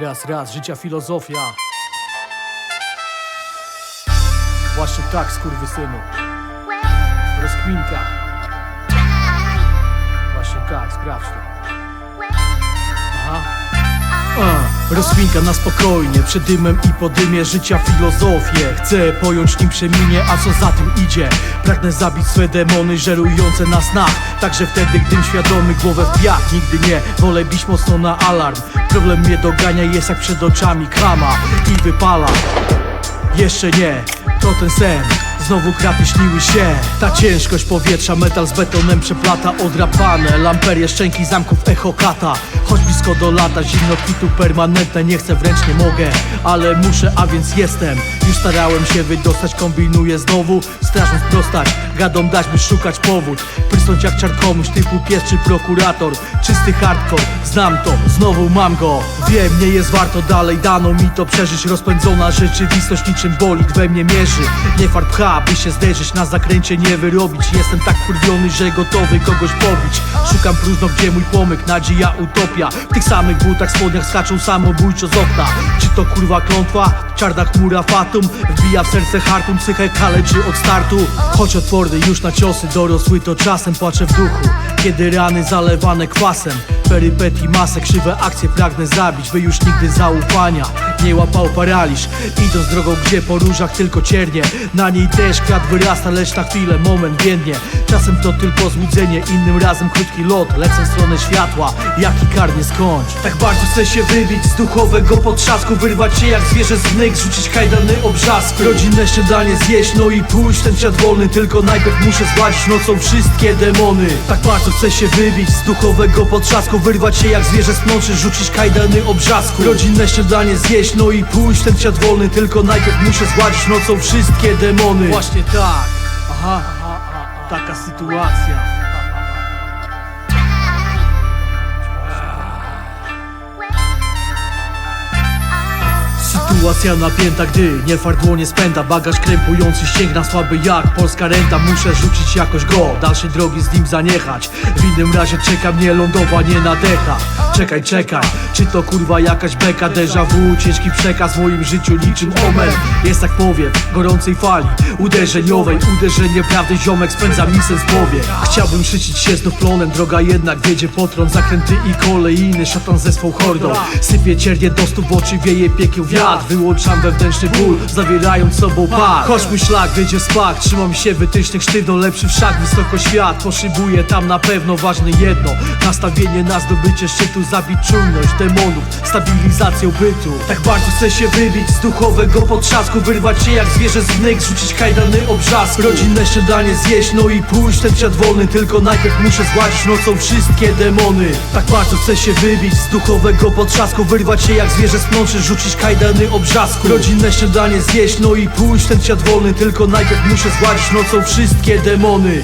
Raz, raz, życia filozofia. Właśnie tak, skurwysynu. Rozkminka. Właśnie tak, sprawdź to a, Rozwinka na spokojnie, przed dymem i po dymie życia filozofię. Chcę pojąć nim przeminie, a co za tym idzie. Pragnę zabić swe demony żerujące na snach. Także wtedy, gdym świadomy głowę w piach Nigdy nie, wolę bić mocno na alarm. Problem mnie dogania, jest jak przed oczami klama I wypala. Jeszcze nie, to ten sen Znowu kraty śniły się. Ta ciężkość powietrza, metal z betonem przeplata Odrapane, lamperie, szczęki zamków, echo kata. Choć blisko do lata, zimno kitu permanentne. Nie chcę, wręcz nie mogę, ale muszę, a więc jestem Już starałem się wydostać, kombinuję znowu. Strażąc prostać, gadom dać by szukać powód. Prysnąć jak czarkomuś typu pies czy prokurator. Czysty hardcore, znam to, znowu mam go. Wiem, nie jest warto dalej, dano mi to przeżyć. Rozpędzona rzeczywistość niczym bolid we mnie mierzy. Nie fart pcha, by się zderzyć na zakręcie nie wyrobić. Jestem tak kurwiony, że gotowy kogoś pobić. Szukam próżno, gdzie mój pomyk, nadzieja, utopia. W tych samych butach, spodniach skaczą samobójczo z okna. Czy to kurwa klątwa? Czarna chmura fatum Wbija w serce hartum, psychę kaleczy od startu. Choć odporny już na ciosy, dorosły to czasem Płaczę w duchu, kiedy rany zalewane kwasem Perypetii masę, krzywe akcje pragnę zabić By już nigdy zaufania nie łapał paraliż. Idąc drogą, gdzie po różach tylko ciernie Na niej też kwiat wyrasta, lecz na chwilę moment biednie. Czasem to tylko złudzenie, innym razem krótki lot Lecę w stronę światła, jaki karnie skończ Tak bardzo chcę się wybić z duchowego potrzasku Wyrwać się jak zwierzę z wnyk, rzucić kajdany obrzasku. Rodzinne śniadanie zjeść, no i pójść ten świat wolny Tylko najpierw muszę zgładzić nocą wszystkie demony. Tak bardzo chcę się wybić z duchowego potrzasku Wyrwać się jak zwierzę z rzucić kajdany obrzasku. Rodzinne śniadanie zjeść, no i pójść ten świat wolny. Tylko najpierw muszę zgładzić nocą wszystkie demony. Właśnie tak, aha, taka sytuacja Sytuacja napięta, gdy nie fardło nie spęta Bagaż krępujący ścięgna słaby jak polska renta. Muszę rzucić jakoś go, dalszej drogi z nim zaniechać. W innym razie czeka mnie lądowanie na decha Czekaj, czekaj, czy to kurwa jakaś beka? Déjà vu, ciężki przekaz w moim życiu niczym omen. Jest jak powiew gorącej fali Uderzeniowej, uderzenie prawdy ziomek spędza mi sens w głowie. Chciałbym szycić się znów plonem, droga jednak wiedzie potron Zakręty i kolejny, szatan ze swą hordą. Sypie ciernie do stóp, w oczy wieje piekieł wiatr Wyłączam wewnętrzny ból, zawierając sobą par Choć mój szlak wyjdzie z pak, trzymam się wytycznych sztywno Lepszy wszak, wysoko świat, poszybuję tam na pewno Ważne jedno, nastawienie na zdobycie szczytu Zabić czujność demonów, stabilizacją bytu. Tak bardzo chcę się wybić z duchowego potrzasku Wyrwać się jak zwierzę z wnyk, rzucić kajdany obrzasku. Rodzinne śniadanie zjeść, no i pójść ten świat wolny. Tylko najpierw muszę zgładzić nocą wszystkie demony. Tak bardzo chcę się wybić z duchowego potrzasku Wyrwać się jak zwierzę z mączy, rzucić kajdany obrzasku. Rodzinne śniadanie zjeść, no i pójść ten świat wolny. Tylko najpierw muszę zgładzić nocą wszystkie demony